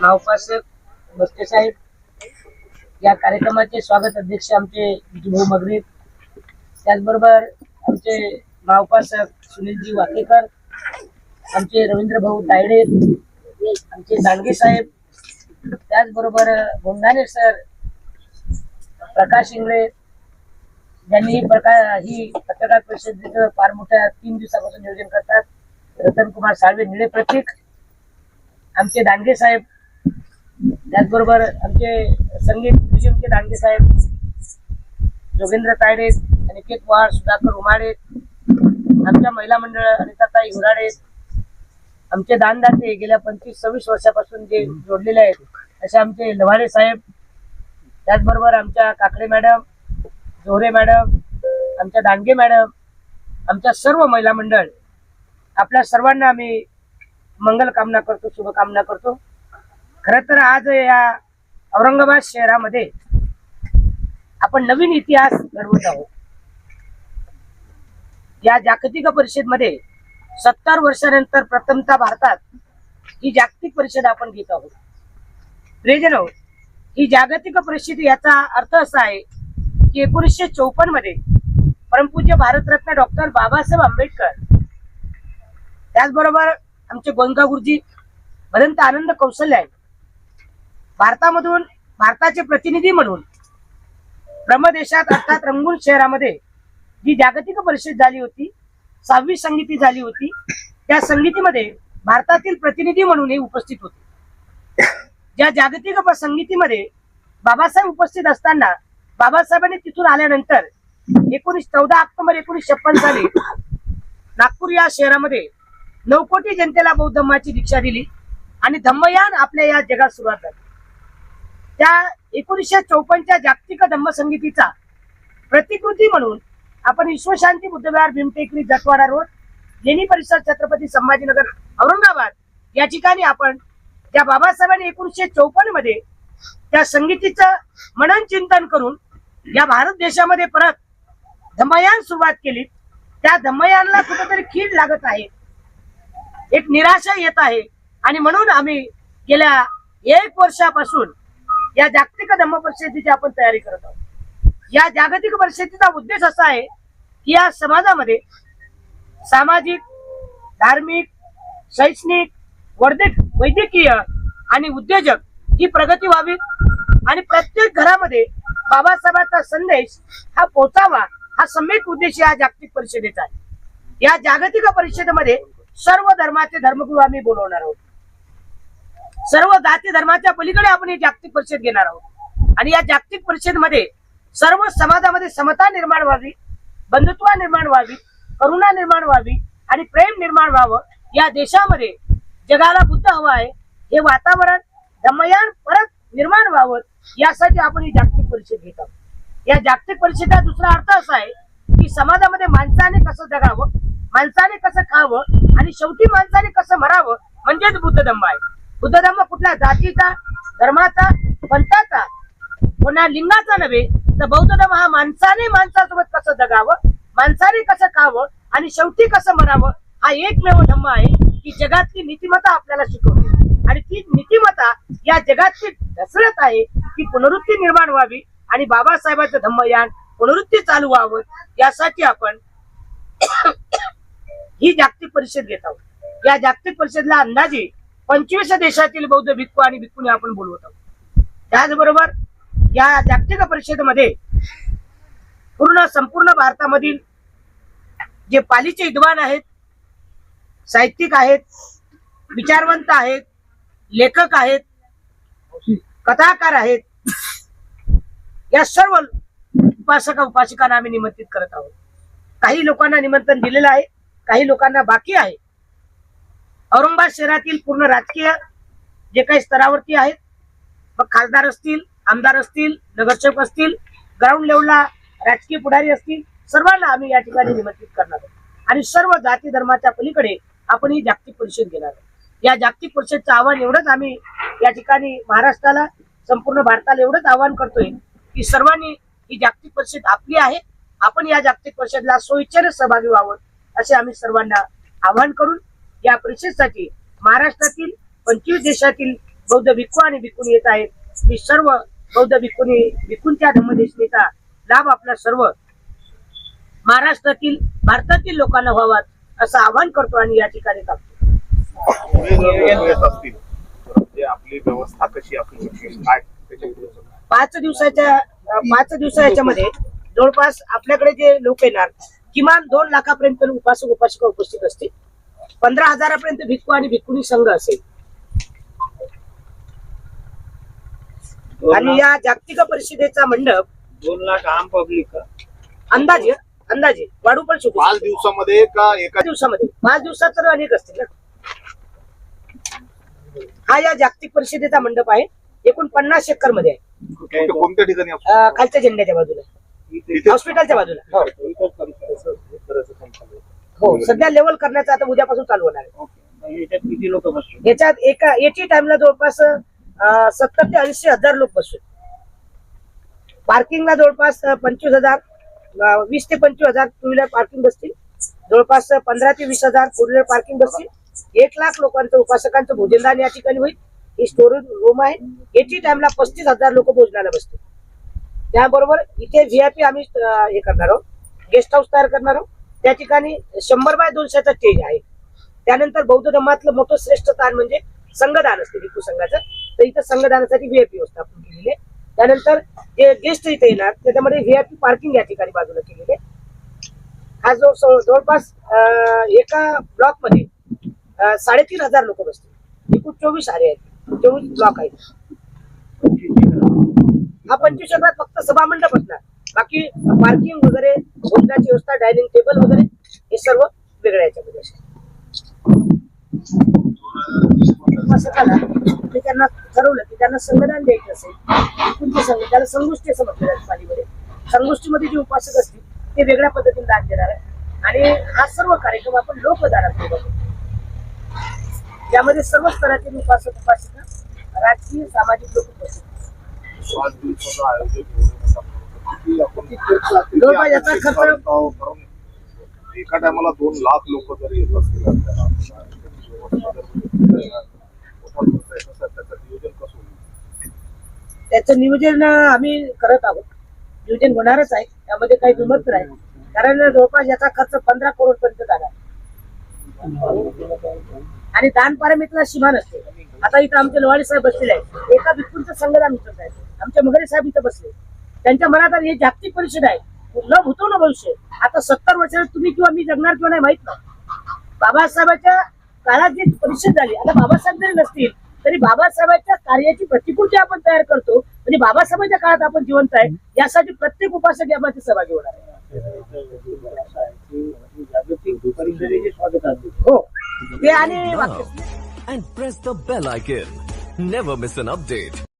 नावपासक बस्ते साहेब. या कार्यक्रमाचे स्वागत अध्यक्ष आमचे विजूभाऊ मगरे त्याचबरोबर आमचे नावपासक सुनीलजी वाकेकर आमचे रवींद्र भाऊ तायडे आमचे दांडगे साहेब. त्याचबरोबर गोंधाने सर प्रकाश इंगळे ज्यांनी ही प्रकार ही पत्रकार परिषदेचं फार मोठ्या तीन दिवसापासून नियोजन करतात. रतन कुमार साळवे निळे प्रतीक. आमचे दांडगे साहेब त्याचबरोबर आमचे संगीत म्युझियमचे दांडगे साहेब जोगेंद्र तायडे अनिकेत पवार सुधाकर उमाडे आमच्या महिला मंडळ अनिताताई हुराडे आमचे दानदाते गेल्या पंचवीस सव्वीस वर्षापासून जे जोडलेले आहेत असे आमचे लव्हाडे साहेब त्याचबरोबर आमच्या काकडे मॅडम जोहरे मॅडम आमच्या दांडगे मॅडम आमच्या सर्व महिला मंडळ आपल्या सर्वांना आम्ही मंगल कामना करतो शुभकामना करतो. खर तर आज या औरंगाबाद शहरामध्ये आपण नवीन इतिहास घडवत आहोत. या जागतिक परिषदेमध्ये सत्तर वर्षानंतर प्रथमतः भारतात ही जागतिक परिषद आपण घेत आहोत. प्रियजनो ही जागतिक परिषद याचा अर्थ असा आहे की एकोणीसशे चौपन्नमध्ये परमपूज्य भारतरत्न डॉक्टर बाबासाहेब आंबेडकर त्याचबरोबर आमचे गोंदा गुरुजी भदंत आनंद कौशल्य आहे भारतामधून भारताचे प्रतिनिधी म्हणून ब्रह्मदेशात अर्थात रंगून शहरामध्ये जी जागतिक परिषद झाली होती सहावी संगीती झाली होती त्या संगीतीमध्ये भारतातील प्रतिनिधी म्हणून हे उपस्थित होते. ज्या जागतिक संगीतीमध्ये बाबासाहेब उपस्थित असताना बाबासाहेबांनी तिथून आल्यानंतर एकोणीस चौदा ऑक्टोबर एकोणीस छप्पन साली नागपूर या शहरामध्ये नऊ कोटी जनतेला बौद्ध धम्माची दीक्षा दिली आणि धम्मयान आपल्या या जगात सुरुवात झाली. त्या एकोणीसशे चौपन्नच्या जागतिक धम्मसंगीतीचा प्रतिकृती म्हणून आपण विश्वशांती बुद्धविहार भीमटेकरी जटवाडा रोड लेणी परिसर छत्रपती संभाजीनगर औरंगाबाद या ठिकाणी आपण त्या बाबासाहेबांनी एकोणीसशे चौपन्नमध्ये त्या संगीतीचं मनन चिंतन करून या भारत देशामध्ये परत धम्मयान सुरुवात केली. त्या धम्मयानला कुठेतरी कीड लागत आहे. एक निराशा येत आहे. आणि म्हणून आम्ही गेल्या एक वर्षापासून या जागतिक धम्म परिषदेची आपण तयारी करत आहोत. या जागतिक परिषदेचा उद्देश असा आहे की या समाजामध्ये सामाजिक धार्मिक शैक्षणिक वर्धक वैद्यकीय आणि उद्योजक ही प्रगती व्हावी आणि प्रत्येक घरामध्ये बाबासाहेबांचा संदेश हा पोचावा हा सम्यक उद्देश या जागतिक परिषदेचा आहे. या जागतिक परिषदेमध्ये सर्व धर्माचे धर्मगुरू आम्ही बोलवणार आहोत. सर्व जाती धर्माच्या पलीकडे आपण ही जागतिक परिषद घेणार आहोत. आणि या जागतिक परिषदेमध्ये सर्व समाजामध्ये समता निर्माण व्हावी बंधुत्व निर्माण व्हावी करुणा निर्माण व्हावी आणि प्रेम निर्माण व्हावं या देशामध्ये जगाला बुद्ध हवं आहे हे वातावरण धम्मयान परत निर्माण व्हावं यासाठी आपण ही जागतिक परिषद घेत आहोत. या जागतिक परिषदेचा दुसरा अर्थ असा आहे की समाजामध्ये माणसाने कसं जगावं माणसाने कसं खावं आणि शेवटी माणसाने कसं मरावं म्हणजेच बुद्ध धम्म आहे. बुद्ध धर्म कुठल्या जातीचा धर्माचा पंथाचा? कोणा लिंगाचा नव्हे तर बौद्ध धर्म हा माणसाने माणसासोबत कसं जगावं माणसाने कसं खावं आणि शेवटी कसं मरावं हा एकमेव धम्म आहे की जगातली नीतिमत्ता आपल्याला शिकवते. आणि ती नीतिमत्ता या जगाची ढसळत आहे की पुनरुत्ती निर्माण व्हावी आणि बाबासाहेबांचं धम्मयान पुनरुत्ती चालू व्हावं यासाठी आपण ही जागतिक परिषद घेत आहोत. या जागतिक परिषदेला अंदाजे पंचवीस देशातील बौद्ध भिक्खू आणि भिक्खूने आपण बोलवत आहोत. त्याचबरोबर या जागतिक परिषदेमध्ये पूर्ण संपूर्ण भारतामधील जे पालीचे विद्वान आहेत साहित्यिक आहेत विचारवंत आहेत लेखक आहेत कथाकार आहेत या सर्व उपासक उपासिकांना आम्ही निमंत्रित करत आहोत. काही लोकांना निमंत्रण दिलेलं आहे काही लोकांना बाकी आहे. औरंगाबाद शहरातील पूर्ण राजकीय जे काही स्तरावरती आहेत मग खासदार असतील आमदार असतील नगरसेवक असतील ग्राउंड लेवलला राजकीय पुढारी असतील सर्वांना आम्ही या ठिकाणी निमंत्रित करणार आहोत. आणि सर्व जाती धर्माच्या पलीकडे आपण ही जागतिक परिषद घेणार आहोत. या जागतिक परिषदचं आव्हान एवढंच आम्ही या ठिकाणी महाराष्ट्राला संपूर्ण भारताला एवढंच आव्हान करतोय की सर्वांनी ही जागतिक परिषद आपली आहे. आपण या जागतिक परिषदला सोयीच्छेने सहभागी व्हावं असे आम्ही सर्वांना आवाहन करून या परिषदेसाठी महाराष्ट्रातील पंचवीस देशातील बौद्ध भिक्खू आणि भिक्खूनी येत आहेत. मी सर्व बौद्ध भिक्खूनी भिक्खूंच्या धर्मदेशनेचा लाभ आपला सर्व महाराष्ट्रातील भारतातील लोकांना व्हावा असं आवाहन करतो आणि या ठिकाणी टाकतो आपली व्यवस्था कशी पाच दिवसाच्या पाच दिवसा मध्ये जवळपास आपल्याकडे जे लोक येणार किमान दोन लाखापर्यंत उपासक उपासिका उपस्थित असतील. पंधरा हजारापर्यंत भिक्खू आणि भिक्खुनी संघ असेल आणि या जागतिक परिषदेचा मंडप दोन लाख आम पब्लिक का अंदाजे अंदाजे वाढू पण शकतो पाच दिवसामध्ये का एका एका दिवसामध्ये पाच दिवसात तर अनेक असतील ना हा या जागतिक परिषदेचा मंडप आहे एकूण पन्नास एकरमध्ये आहे कोणत्या ठिकाणी खालच्या झेंड्याच्या बाजूला हॉस्पिटलच्या बाजूला हो सध्या लेवल करण्याचं आता उद्यापासून चालू होणार आहे. याच्यात किती लोक याच्यात एका एटी टाइमला जवळपास सत्तर ते ऐंशी हजार लोक बसतो पार्किंगला जवळपास पंचवीस हजार वीस ते पंचवीस हजार टू व्हीलर पार्किंग बसतील. जवळपास पंधरा ते वीस हजार फोर व्हीलर पार्किंग बसतील. एक लाख लोकांचं उपासकांचं भोजनदान या ठिकाणी होईल. ही स्टोरेज रूम आहे. एटी टाइमला पस्तीस हजार लोक भोजनाला बसतील. त्याबरोबर इथे व्हीआयपी आम्ही हे करणार आहोत. गेस्ट हाऊस तयार करणार आहोत. त्या ठिकाणी शंभर बाय दोनशेचा स्टेज आहे. त्यानंतर बौद्ध धर्मातलं मोठं श्रेष्ठ स्थान म्हणजे संघदान असते भिक्खू संघाचं. तर इथं संघदानासाठी व्हीआयपी व्यवस्था आपण केलेली आहे. त्यानंतर जे गेस्ट इथे येणार त्याच्यामध्ये व्हीआयपी पार्किंग या ठिकाणी बाजूला केलेली आहे. हा जो जवळपास एका ब्लॉकमध्ये साडेतीन हजार लोक बसतील. एकूण चोवीस आरे आहेत. चोवीस ब्लॉक आहेत. हा पंचवीस फक्त सभामंडप असणार. बाकी पार्किंग वगैरे भोजनाची व्यवस्था डायनिंग टेबल वगैरे हे सर्व वेगळ्या याच्यामध्ये असेल. उपासकाला त्यांना ठरवलं की त्यांना संगदान द्यायचं असेल कोणते संघ त्याला संगोष्ठी असं म्हटलं जातं पालीमध्ये. संगोष्ठीमध्ये जे उपासक असतील ते वेगळ्या पद्धतीने दान देणार आहे आणि हा सर्व कार्यक्रम आपण लोकदानात ठेवतो यामध्ये सर्व स्तरातील उपासक उपासिका राजकीय सामाजिक लोक उपस्थित याचा खर्च- तारखाव करून एका टायमाला दोन लाख लोक जरी येत असतील त्याची त्याचं नियोजन त्याचं आम्ही करत आहोत. नियोजन होणारच आहे. त्यामध्ये काही दुमत नाही. कारण जवळपास याचा खर्च पंधरा करोड पर्यंत झाला आणि दान पारमितला सीमा नसते. आता इथं आमचे लोहाडी साहेब बसलेले आहेत. एका भिक्खूंचं संघदान उचलत आहे आमचे मगरे साहेब इथं बसले. त्यांच्या मनात आली, हे जागतिक परिषद आहे. न भूतो ना भविष्य. आता सत्तर वर्षात तुम्ही किंवा मी जगणार किंवा नाही माहीत ना बाबासाहेबांच्या काळात जी परिषद झाली आता बाबासाहेब जरी नसतील तरी बाबासाहेबांच्या कार्याची प्रतिकृती आपण तयार करतो. म्हणजे बाबासाहेबांच्या काळात आपण जिवंत आहे यासाठी प्रत्येक उपासक यामध्ये सहभागी होणार आहे. हो. ते आणि press the bell icon. Never miss an update.